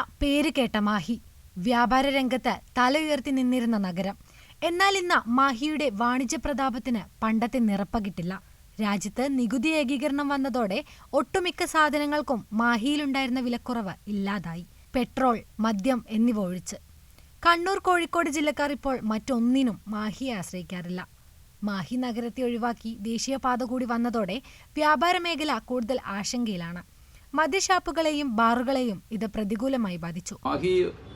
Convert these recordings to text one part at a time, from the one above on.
പേര് കേട്ട മാഹി. വ്യാപാര രംഗത്ത് തല ഉയർത്തി നിന്നിരുന്ന നഗരം. എന്നാൽ ഇന്ന് മാഹിയുടെ വാണിജ്യ പ്രതാപത്തിന് പണ്ടത്തെ നിറപ്പകിട്ടില്ല. രാജ്യത്ത് നികുതി ഏകീകരണം വന്നതോടെ ഒട്ടുമിക്ക സാധനങ്ങൾക്കും മാഹിയിലുണ്ടായിരുന്ന വിലക്കുറവ് ഇല്ലാതായി. പെട്രോൾ മദ്യം എന്നിവ ഒഴിച്ച്. കണ്ണൂർ കോഴിക്കോട് ജില്ലക്കാർ ഇപ്പോൾ മറ്റൊന്നിനും മാഹിയെ ആശ്രയിക്കാറില്ല. മാഹി നഗരത്തെ ഒഴിവാക്കി ദേശീയപാത കൂടി വന്നതോടെ വ്യാപാര മേഖല കൂടുതൽ ആശങ്കയിലാണ്. മദ്യഷാപ്പുകളെയും ബാറുകളെയും ഇത് പ്രതികൂലമായി ബാധിച്ചു. മാഹി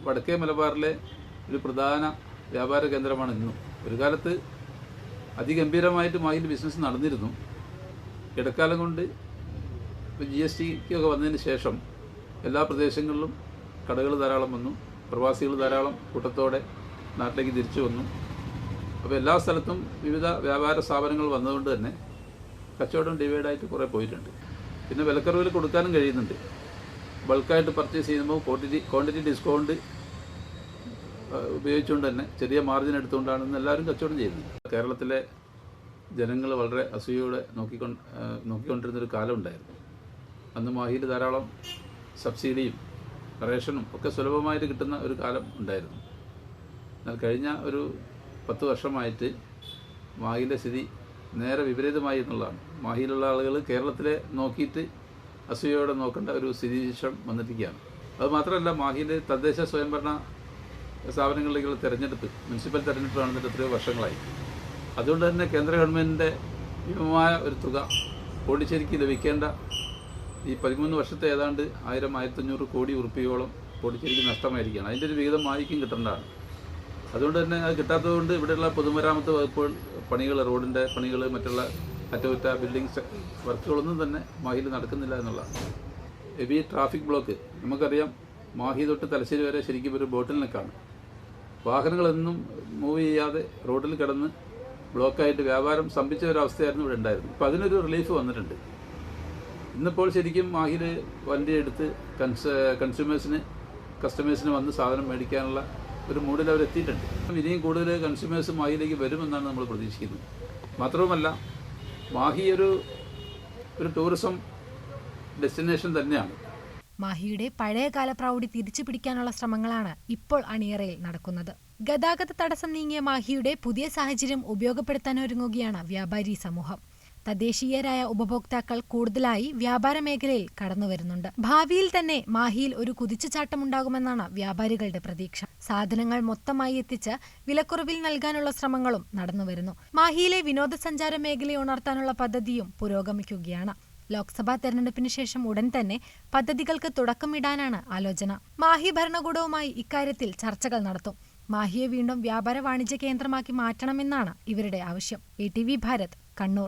വടക്കേ മലബാറിലെ ഒരു പ്രധാന വ്യാപാര കേന്ദ്രമാണ് ഇന്നും. ഒരു കാലത്ത് അതിഗംഭീരമായിട്ട് മാഹിയിൽ ബിസിനസ് നടന്നിരുന്നു. ഇടക്കാലം കൊണ്ട് ജി എസ് ടിക്കൊക്കെ വന്നതിന് ശേഷം എല്ലാ പ്രദേശങ്ങളിലും കടകൾ ധാരാളം വന്നു. പ്രവാസികൾ ധാരാളം കൂട്ടത്തോടെ നാട്ടിലേക്ക് തിരിച്ചു വന്നു. അപ്പോൾ എല്ലാ സ്ഥലത്തും വിവിധ വ്യാപാര സ്ഥാപനങ്ങൾ വന്നതുകൊണ്ട് തന്നെ കച്ചവടം ഡിവൈഡായിട്ട് കുറേ പോയിട്ടുണ്ട്. പിന്നെ വിലക്കുറവിൽ കൊടുക്കാനും കഴിയുന്നുണ്ട്. ബൾക്കായിട്ട് പർച്ചേസ് ചെയ്യുമ്പോൾ ക്വാണ്ടിറ്റി ക്വാണ്ടിറ്റി ഡിസ്കൗണ്ട് ഉപയോഗിച്ചുകൊണ്ട് തന്നെ ചെറിയ മാർജിൻ എടുത്തുകൊണ്ടാണ് ഇന്ന് എല്ലാവരും കച്ചവടം ചെയ്യുന്നത്. കേരളത്തിലെ ജനങ്ങൾ വളരെ അസൂയോടെ നോക്കിക്കൊണ്ട് നോക്കിക്കൊണ്ടിരുന്നൊരു കാലം ഉണ്ടായിരുന്നു. അന്ന് മാഹിയിൽ ധാരാളം സബ്സിഡിയും റേഷനും ഒക്കെ സുലഭമായിട്ട് കിട്ടുന്ന ഒരു കാലം ഉണ്ടായിരുന്നു. എന്നാൽ കഴിഞ്ഞ ഒരു പത്ത് വർഷമായിട്ട് മാഹിയിലെ സ്ഥിതി നേരെ വിപരീതമായി എന്നുള്ളതാണ്. മാഹിയിലുള്ള ആളുകൾ കേരളത്തിലെ നോക്കിയിട്ട് അസൂയയോടെ നോക്കേണ്ട ഒരു സ്ഥിതിവിശേഷം വന്നിരിക്കുകയാണ്. അത് മാത്രമല്ല മാഹിയിലെ തദ്ദേശ സ്വയംഭരണ സ്ഥാപനങ്ങളിലേക്കുള്ള തെരഞ്ഞെടുപ്പ് മുനിസിപ്പൽ തെരഞ്ഞെടുപ്പ് നടന്നിട്ട് എത്രയോ വർഷങ്ങളായി. അതുകൊണ്ട് തന്നെ കേന്ദ്ര ഗവൺമെന്റിന്റെ ഭീമമായ ഒരു തുക പോണ്ടിച്ചേരിക്ക് ലഭിക്കേണ്ട ഈ പതിമൂന്ന് വർഷത്തെ ഏതാണ്ട് ആയിരം ആയിരത്തഞ്ഞൂറ് കോടി ഉറുപ്പിയോളം പോണ്ടിച്ചേരിക്ക് നഷ്ടമായിരിക്കുകയാണ്. അതിന്റെ ഒരു വിഹിതം മാഹിക്കും കിട്ടേണ്ടതാണ്. അതുകൊണ്ട് തന്നെ അത് കിട്ടാത്തതുകൊണ്ട് ഇവിടെയുള്ള പൊതുമരാമത്ത് വകുപ്പുകൾ പണികൾ റോഡിന്റെ പണികൾ മറ്റുള്ള അറ്റകുറ്റ ബിൽഡിംഗ് വർക്കുകളൊന്നും തന്നെ മാഹിയിൽ നടക്കുന്നില്ല എന്നുള്ളതാണ്. ഹെവി ട്രാഫിക് ബ്ലോക്ക് നമുക്കറിയാം മാഹി തൊട്ട് തലശ്ശേരി വരെ ശരിക്കും ഒരു ബോട്ടിൽ വാഹനങ്ങളൊന്നും മൂവ് ചെയ്യാതെ റോഡിൽ കിടന്ന് ബ്ലോക്കായിട്ട് വ്യാപാരം സ്തംഭിച്ച ഒരവസ്ഥയായിരുന്നു ഇവിടെ ഉണ്ടായിരുന്നു അപ്പോൾ അതിനൊരു റിലീഫ് വന്നിട്ടുണ്ട്. ഇന്നിപ്പോൾ ശരിക്കും മാഹിയിൽ വണ്ടി എടുത്ത് കൺസ് കൺസ്യൂമേഴ്സിന് കസ്റ്റമേഴ്സിന് വന്ന് സാധനം മേടിക്കാനുള്ള ഒരു മൂഡിൽ അവർ എത്തിയിട്ടുണ്ട്. ഇനിയും കൂടുതൽ കൺസ്യൂമേഴ്സ് മാഹിയിലേക്ക് വരുമെന്നാണ് നമ്മൾ പ്രതീക്ഷിക്കുന്നത്. മാത്രവുമല്ല മാഹി ഒരു ഒരു ടൂറിസം ഡെസ്റ്റിനേഷൻ തന്നെയാണ്. മാഹിയുടെ പഴയകാല പ്രൗഢി തിരിച്ചു പിടിക്കാനുള്ള ശ്രമങ്ങളാണ് ഇപ്പോൾ അണിയറയിൽ നടക്കുന്നത്. ഗതാഗത തടസ്സം നീങ്ങിയ മാഹിയുടെ പുതിയ സാഹചര്യം ഉപയോഗപ്പെടുത്താനൊരുങ്ങുകയാണ് വ്യാപാരി സമൂഹം. തദ്ദേശീയരായ ഉപഭോക്താക്കൾ കൂടുതലായി വ്യാപാര മേഖലയിൽ കടന്നുവരുന്നുണ്ട് ഭാവിയിൽ തന്നെ മാഹിയിൽ ഒരു കുതിച്ചുചാട്ടമുണ്ടാകുമെന്നാണ് വ്യാപാരികളുടെ പ്രതീക്ഷ. സാധനങ്ങൾ മൊത്തമായി എത്തിച്ച് വിലക്കുറവിൽ നൽകാനുള്ള ശ്രമങ്ങളും നടന്നുവരുന്നു മാഹിയിലെ വിനോദസഞ്ചാര മേഖലയെ ഉണർത്താനുള്ള പദ്ധതിയും പുരോഗമിക്കുകയാണ്. ലോക്സഭാ തെരഞ്ഞെടുപ്പിന് ശേഷം ഉടൻ തന്നെ പദ്ധതികൾക്ക് തുടക്കമിടാനാണ് ആലോചന. മാഹി ഭരണകൂടവുമായി ഇക്കാര്യത്തിൽ ചർച്ചകൾ നടത്തും. മാഹിയെ വീണ്ടും വ്യാപാര വാണിജ്യ കേന്ദ്രമാക്കി മാറ്റണമെന്നാണ് ഇവരുടെ ആവശ്യം. E T V Bharat Kannur.